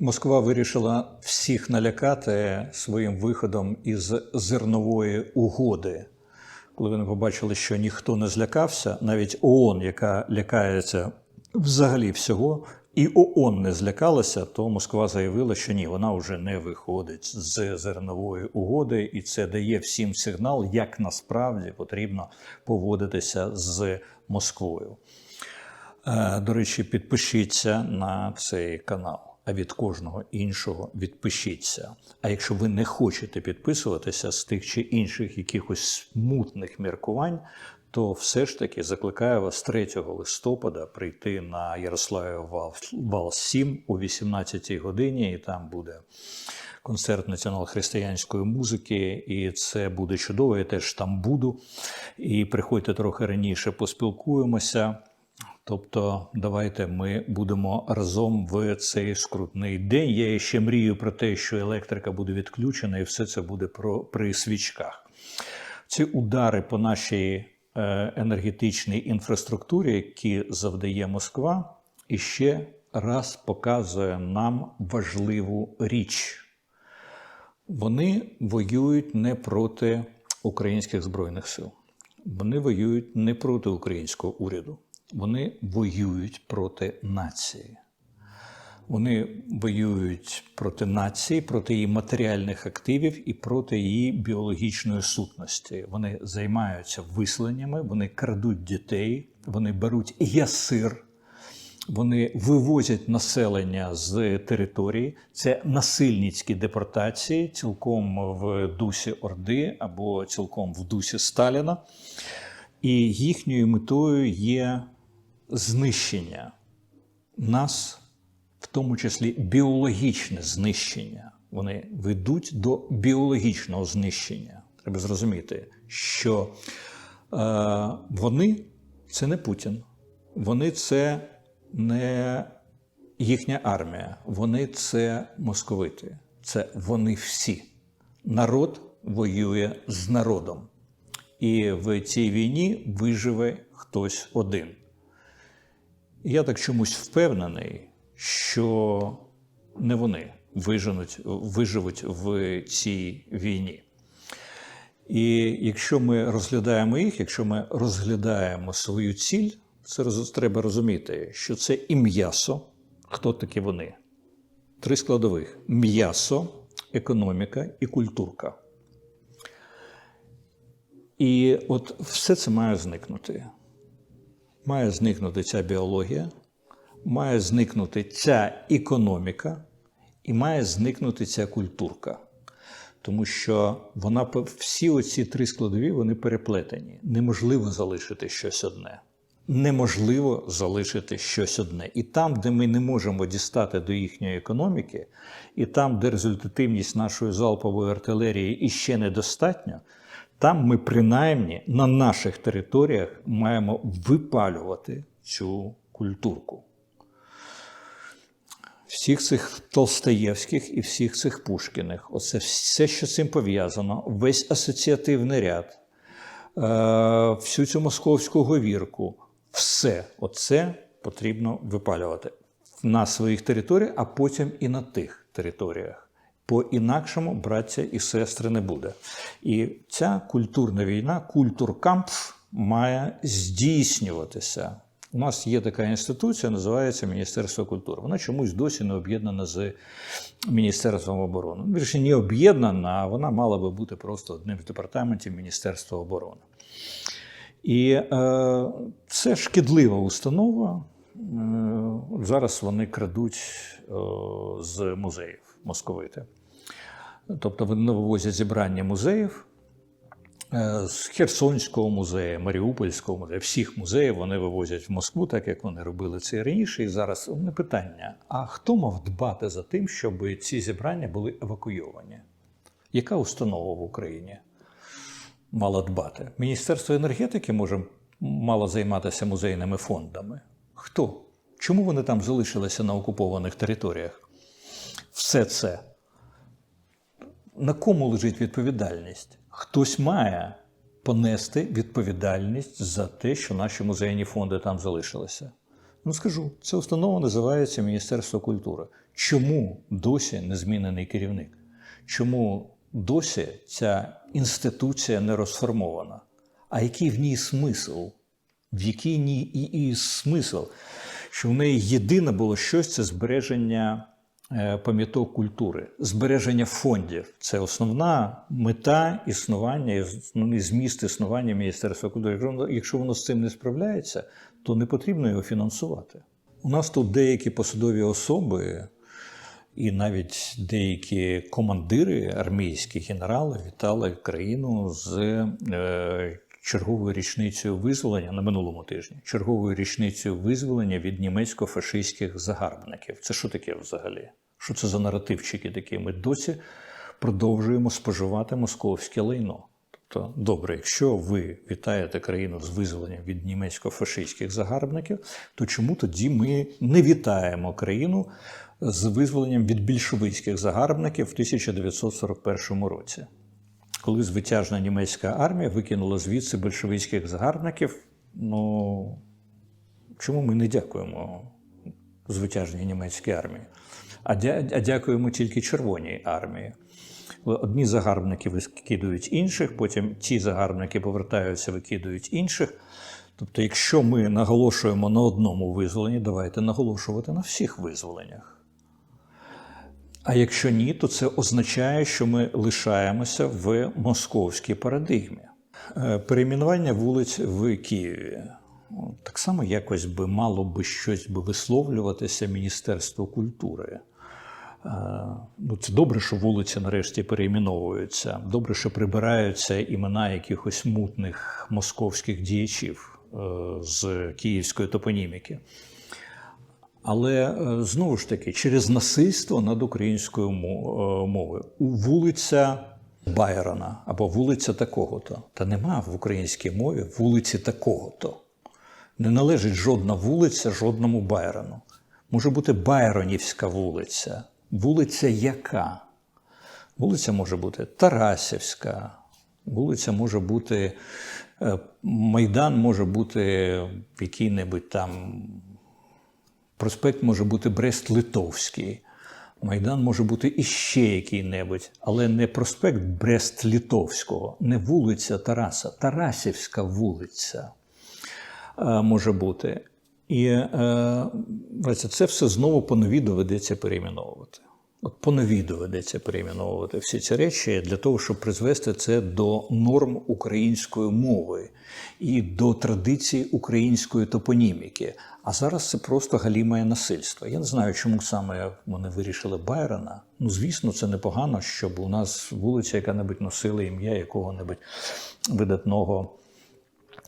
Москва вирішила всіх налякати своїм виходом із зернової угоди. Коли вони побачили, що ніхто не злякався, навіть ООН, яка лякається взагалі всього, і ООН не злякалася, то Москва заявила, що ні, вона вже не виходить з зернової угоди, і це дає всім сигнал, як насправді потрібно поводитися з Москвою. Е, До речі, підпишіться на цей канал. А від кожного іншого відпишіться. А якщо ви не хочете підписуватися з тих чи інших якихось смутних міркувань, то все ж таки закликаю вас 3 листопада прийти на Ярославів вал, вал 7 о 18 годині, і там буде концерт націонал-християнської музики, і це буде чудово. Я теж там буду. І приходьте трохи раніше, поспілкуємося. Тобто, давайте ми будемо разом в цей скрутний день. Я ще мрію про те, що електрика буде відключена, і все це буде про при свічках. Ці удари по нашій е, енергетичній інфраструктурі, які завдає Москва, іще раз показує нам важливу річ. Вони воюють не проти українських збройних сил, вони воюють не проти українського уряду. Вони воюють проти нації. Вони воюють проти нації, проти її матеріальних активів і проти її біологічної сутності. Вони займаються виселеннями, вони крадуть дітей, вони беруть ясир, вони вивозять населення з території. Це насильницькі депортації, цілком в дусі Орди або цілком в дусі Сталіна. І їхньою метою є знищення нас, в тому числі біологічне знищення. Вони ведуть до біологічного знищення. Треба зрозуміти, що е, вони це не Путін, вони це не їхня армія, вони це московити, це вони всі. Народ воює з народом. І в цій війні виживе хтось один. Я так чомусь впевнений, що не вони виженуть, виживуть в цій війні. І якщо ми розглядаємо їх, якщо ми розглядаємо свою ціль, це треба розуміти, що це і м'ясо. Хто такі вони? Три складових: м'ясо, економіка і культурка. І от все це має зникнути. Має зникнути ця біологія, має зникнути ця економіка і має зникнути ця культурка. Тому що вона всі оці три складові вони переплетені. Неможливо залишити щось одне. Неможливо залишити щось одне. І там, де ми не можемо дістати до їхньої економіки, і там, де результативність нашої залпової артилерії іще недостатньо, там ми принаймні на наших територіях маємо випалювати цю культурку. Всіх цих Толстаєвських і всіх цих Пушкіних, оце все, що з цим пов'язано, весь асоціативний ряд, е, всю цю московську говірку, все оце потрібно випалювати на своїх територіях, а потім і на тих територіях. По-інакшому, браття і сестри, не буде. І ця культурна війна, культуркампф, має здійснюватися. У нас є така інституція, називається Міністерство культури. Вона чомусь досі не об'єднана з Міністерством оборони. Ну, Вірше, не об'єднана, а вона мала би бути просто одним з департаментів Міністерства оборони. І е, це шкідлива установа. Е, зараз вони крадуть е, з музеїв московити. Тобто вони вивозять зібрання музеїв е, з Херсонського музею, Маріупольського музею, всіх музеїв вони вивозять в Москву, так як вони робили це раніше. І зараз не питання: а хто мав дбати за тим, щоб ці зібрання були евакуйовані? Яка установа в Україні мала дбати? Міністерство енергетики може мало займатися музейними фондами. Хто? Чому вони там залишилися на окупованих територіях? Все це на кому лежить відповідальність? Хтось має понести відповідальність за те, що наші музейні фонди там залишилися. Ну скажу, ця установа називається Міністерство культури. Чому досі не змінений керівник? Чому досі ця інституція не розформована? А який в ній смисл? В який ній і, і смисл? Що в неї єдине було щось це збереження пам'яток культури, збереження фондів. Це основна мета існування, і основний зміст існування Міністерства культури. Якщо воно з цим не справляється, то не потрібно його фінансувати. У нас тут деякі посадові особи і навіть деякі командири армійські генерали вітали країну з е, черговою річницею визволення на минулому тижні, черговою річницею визволення від німецько-фашистських загарбників. Це що таке взагалі? Що це за наративчики такі? Ми досі продовжуємо споживати московське лайно. Тобто, добре, якщо ви вітаєте країну з визволенням від німецько-фашистських загарбників, то чому тоді ми не вітаємо країну з визволенням від більшовицьких загарбників в 1941 році? Коли звитяжна німецька армія викинула звідси большевицьких загарбників, ну чому ми не дякуємо звитяжній німецькій армії, а, дя- а дякуємо тільки Червоній армії? Одні загарбники викидують інших, потім ті загарбники повертаються, викидують інших. Тобто, якщо ми наголошуємо на одному визволенні, давайте наголошувати на всіх визволеннях. А якщо ні, то це означає, що ми лишаємося в московській парадигмі. Е, Перейменування вулиць в Києві. Ну, Так само якось би мало би щось би висловлюватися Міністерство культури. Е, Ну, це добре, що вулиці нарешті перейменовуються. Добре, що прибираються імена якихось мутних московських діячів е, з київської топоніміки. Але е, знову ж таки, через насильство над українською е, мовою. Вулиця Байрона або вулиця такого-то. Та нема в українській мові вулиці такого-то. Не належить жодна вулиця жодному Байрону. Може бути Байронівська вулиця. Вулиця яка? Вулиця може бути Тарасівська, вулиця може бути, е, Майдан може бути який-небудь там, проспект може бути Брест-Литовський, Майдан може бути іще який-небудь, але не проспект Брест-Литовського, не вулиця Тараса, Тарасівська вулиця е, може бути. І е, це все знову по нові доведеться перейменовувати. От по нові доведеться перейменовувати всі ці речі для того, щоб призвести це до норм української мови і до традицій української топоніміки. А зараз це просто галімає насильство. Я не знаю, чому саме вони вирішили Байрона. Ну, звісно, це непогано, щоб у нас вулиця яка-небудь носила ім'я якого-небудь видатного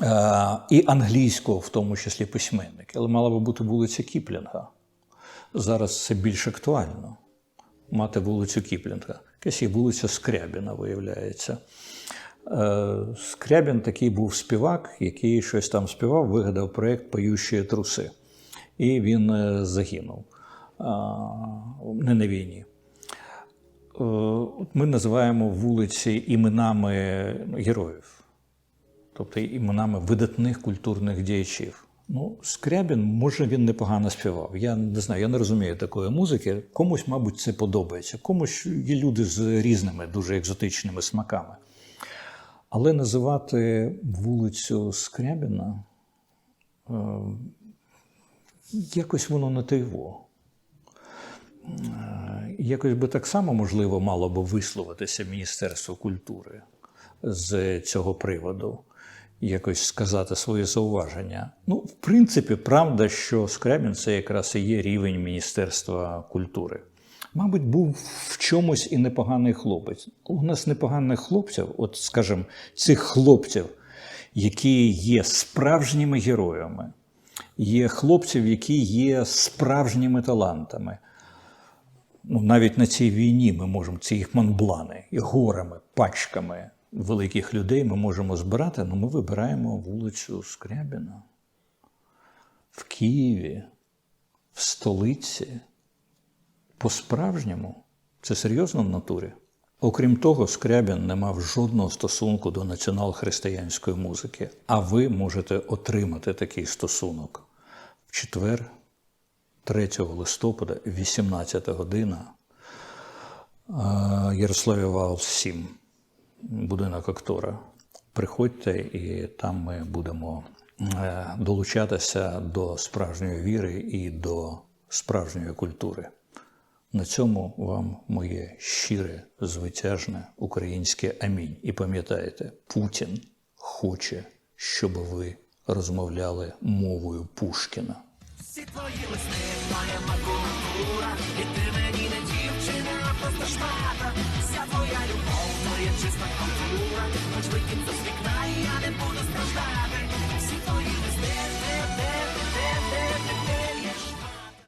е, і англійського, в тому числі письменника. Але мала би бути вулиця Кіплінга. Зараз це більш актуально мати вулицю Кіплінга. Якась є вулиця Скрябіна, виявляється. Е, Скрябін такий був співак, який щось там співав, вигадав проєкт Поющі труси. І він е, загинув не на війні. Е, Ми називаємо вулиці іменами героїв, тобто іменами видатних культурних діячів. Ну, Скрябін, може, він непогано співав. Я не знаю, я не розумію такої музики. Комусь, мабуть, це подобається. Комусь є люди з різними, дуже екзотичними смаками. Але називати вулицю Скрябіна е, якось воно не тайво. Е, Якось би так само, можливо, мало би висловитися Міністерство культури з цього приводу, якось сказати своє зауваження. Ну, в принципі, правда, що Скрябін це якраз і є рівень Міністерства культури. Мабуть, був в чомусь і непоганий хлопець. У нас непоганих хлопців, от скажімо, цих хлопців, які є справжніми героями, є хлопців, які є справжніми талантами. Ну, навіть на цій війні ми можемо ці їх монблани, і горами, пачками великих людей ми можемо збирати, але ми вибираємо вулицю Скрябіна в Києві, в столиці. По-справжньому це серйозно в натурі. Окрім того, Скрябін не мав жодного стосунку до націонал-християнської музики, а ви можете отримати такий стосунок четвер, 3 листопада, 18 година, е, Ярославі Вал 7, будинок актора. Приходьте, і там ми будемо е, долучатися до справжньої віри і до справжньої культури. На цьому вам моє щире, звитяжне українське амінь. І пам'ятайте, Путін хоче, щоб ви розмовляли мовою Пушкіна. Всі твої листи, моя макулатура, і ти мені не дівчина, а просто шмата. Вся твоя любов, Już jest tak kontynuowanie Choć wy to ale budu strażdać